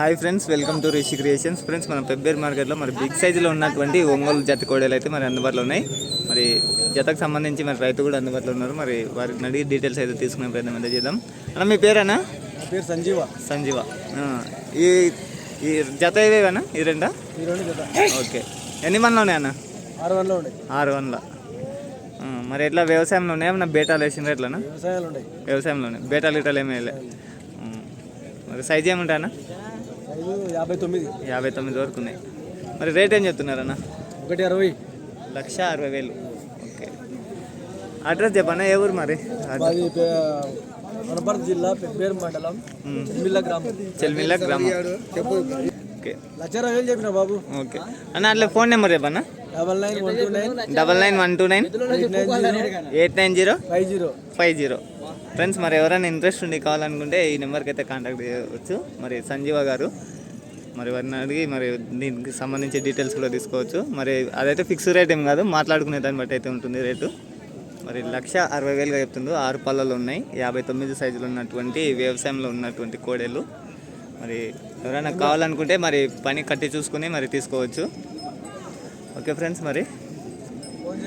Hi friends welcome to Rishi creations. Friends మన పెబ్బేర్ మార్కెట్లో మరి బిగ్ సైజులో ఉన్నటువంటి ఒంగోలు జత కోడలు అయితే మరి అందుబాటులో ఉన్నాయి. మరి జతకు సంబంధించి మరి రైతు కూడా అందుబాటులో ఉన్నారు. మరి వారిని అడిగి డీటెయిల్స్ అయితే తీసుకునే ప్రయత్నం అయితే చేద్దాం. అన్న మీ పేరేనా పేరు సంజీవ. సంజీవ. ఈ ఈ జత ఇవేనా ఈ రెండా? ఈ రెండు జత. ఓకే. ఎన్ని మందిలో ఉన్నాయి అన్న? ఆరు వందలు ఉన్నాయి. ఆరు వందల మరి ఎట్లా వ్యవసాయంలో ఉన్నాయా? ఏమన్నా బేటాలు వేసిండ్రా ఎట్లనా వ్యవసాయాలు ఉన్నాయి. బేటాలు ఇటాలు ఏమీ వేయలే. ఉమ్. మరి సైజ్ ఏముంటాయన్నా యాభై తొమ్మిది. యాభై తొమ్మిది వరకు ఉన్నాయి. మరి రేట్ ఏం చెప్తున్నారన్న? ఒకటి అరవై. లక్ష అరవై వేలు. ఓకే. అడ్రస్ చెప్పన్నా ఏ ఊరు మరి? వనపర్తి జిల్లా పెబ్బేరు మండలం ఉమ్. మిల్ల గ్రామం. చెల్మిల్ల గ్రామం. చెప్పు. ఓకే. లక్ష అరవై వేలు చెప్పిన బాబు? ఓకే. అన్న అట్లా ఫోన్ నెంబర్ చెప్పన్నా double nine one two nine. Double nine one two nine. Eight nine zero. Eight nine zero. Five zero. Five zero. Friends మరి ఎవరైనా ఇంట్రెస్ట్ ఉండి కావాలనుకుంటే ఈ నెంబర్కి అయితే కాంటాక్ట్ చేయవచ్చు. మరి సంజీవ గారు మరి వారిని అడిగి మరి దీనికి సంబంధించి డీటెయిల్స్ కూడా తీసుకోవచ్చు. మరి అదైతే ఫిక్స్ రేట్ ఏం కాదు మాట్లాడుకునే దాన్ని బట్టి అయితే ఉంటుంది రేటు మరి లక్ష అరవై వేలుగా చెప్తుండ్రు. ఆరు పళ్ళలు ఉన్నాయి. యాభై తొమ్మిది సైజులు ఉన్నటువంటి వ్యవసాయంలో ఉన్నటువంటి కోడేలు. మరి ఎవరైనా కావాలనుకుంటే మరి పని కట్టి చూసుకుని మరి తీసుకోవచ్చు. ఓకే ఫ్రెండ్స్ మరి? ఫోన్